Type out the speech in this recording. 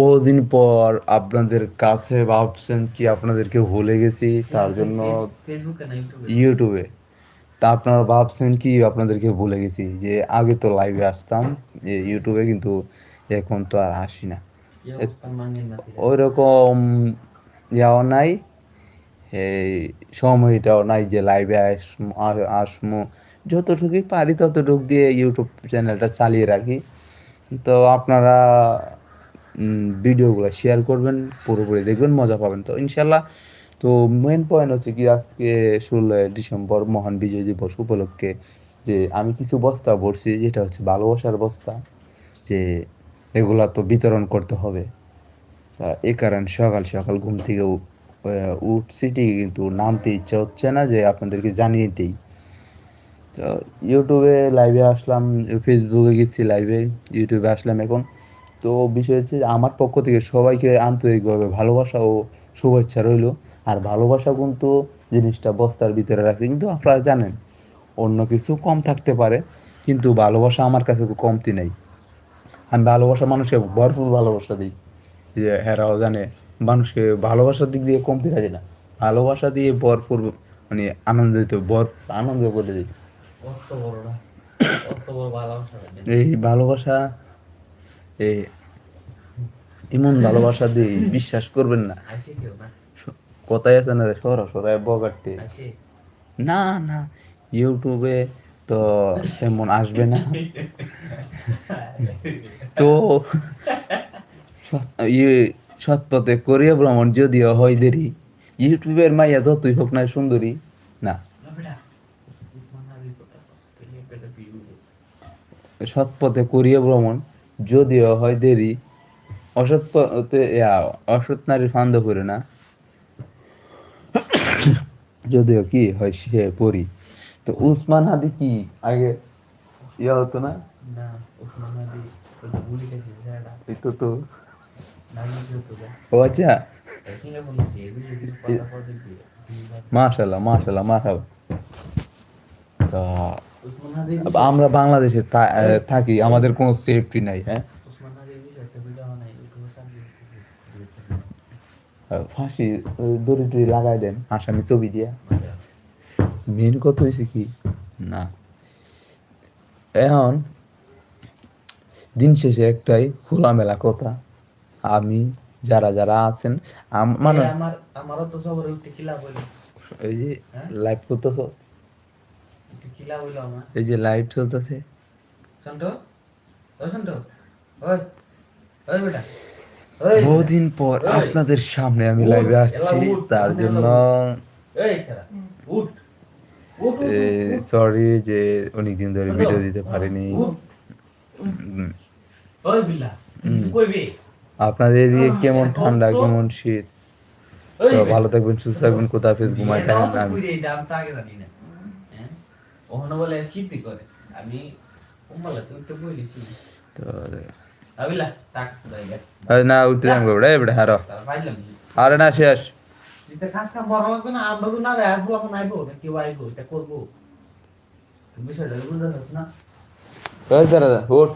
বহুদিন পর আপনাদের কাছে ভাবছেন কি আপনাদেরকে ভুলে গেছি তার জন্য ইউটিউবে? তা আপনারা ভাবছেন কি আপনাদেরকে ভুলে গেছি যে আগে তো লাইভে আসতাম যে ইউটিউবে কিন্তু এখন তো আর আসি না। ওই রকম ইয়াও নাই এই সময়টাও নাই যে লাইভে আসমু। যতটুকুই পারি ততটুকু দিয়ে ইউটিউব চ্যানেলটা চালিয়ে রাখি। তো আপনারা ভিডিওগুলো শেয়ার করবেন, পুরোপুরি দেখবেন, মজা পাবেন। তো ইনশাল্লাহ তো মেন পয়েন্ট হচ্ছে কি, আজকে ষোলোই ডিসেম্বর মহান বিজয় দিবস উপলক্ষে যে আমি কিছু বস্তা ভরছি, যেটা হচ্ছে ভালোবাসার বস্তা, যে এগুলা তো বিতরণ করতে হবে। তা এই কারণে সকাল সকাল ঘুম থেকে উঠছি ঠিকই কিন্তু নামতে ইচ্ছা হচ্ছে না যে আপনাদেরকে জানিয়ে দিই তো ইউটিউবে লাইভে আসলাম ফেসবুকে গেছি লাইভে ইউটিউবে আসলাম এখন। তো বিষয় হচ্ছে আমার পক্ষ থেকে সবাইকে আন্তরিকভাবে ভালোবাসা ও শুভেচ্ছা রইল। আর ভালোবাসা কিন্তু জিনিসটা বস্তার ভিতরে রাখে। কিন্তু আপনারা জানেন অন্য কিছু কম থাকতে পারে কিন্তু ভালোবাসা আমার কাছে কমতি নেই। আমি ভালোবাসা মানুষকে ভরপুর ভালোবাসা দিই। যে হেরাও জানে মানুষকে ভালোবাসার দিক দিয়ে কমতি রাখি না। ভালোবাসা দিয়ে ভরপুর মানে আনন্দিত ভর আনন্দ করে দিই। এই ভালোবাসা এমন ভালোবাসা দিয়ে বিশ্বাস করবেন না। কথাই আছে না সরা বগাটে। না না ইউটিউবে তো তেমন আসবে না। তো সৎ- সৎপথে করিয়া ভ্রমণ যদিও হয় দেরি। ইউটিউবের মাইয়া যতই হোক না সুন্দরী না। না বেটা উসমান আলী কথা পেলে পেলে পিউ সৎপথে করিয়া ভ্রমণ যদিও হয় দেরি অসৎ পথে অসৎ নারী ফান্দ করে না। যদিও কি হয় সে পড়ি তো উসমান হাদি কি? আগে ইয়া হতো না? তো তো হতো যা ও আচ্ছা। মাশাল্লাহ মাশাল্লাহ মাশাল্লাহ তো আমরা বাংলাদেশে থাকি আমাদের কোনো সেফটি নাই হ্যাঁ? ফাঁসি দড়ি টড়ি লাগাই দেন আসামি ছবি দিয়া। মেন কথা হয়েছে কি? না। এখন দিন শেষে একটাই খোলামেলা কথা। আমি যারা যারা আছেন মানে আমার আমারও তো সবার এই যে হ্যাঁ? লাইভ করতেছ? এই যে লাইভ চলতেছে। বহুদিন পর আপনাদের সামনে আমি লাইভে আসছি তার জন্য। সারা যে অনেকদিন ধরে ভিডিও দিতে পারিনি। আপনাদের এদিকে কেমন ঠান্ডা কেমন শীত? তো ভালো থাকবেন সুস্থ থাকবেন কোথাও ফেস ঘুমাই থাকেন আমি কইরে, এটা আমি তো আগে জানি না হ্যাঁ ওখানে বলে শীতই করে। আমি ওমালা তুই তো বলিস। তো আবিলা তাক আরে না উঠতে যাম গোবড়া এবড়া হারো। আরে না শেষ যেটা কাজ কাম বড় হবে না তো না আর বলা কোন আইবো না কেউ আইবো এটা করব। তুমি বিষয়টা বুঝতে না? ওই দাঁড়া উঠ।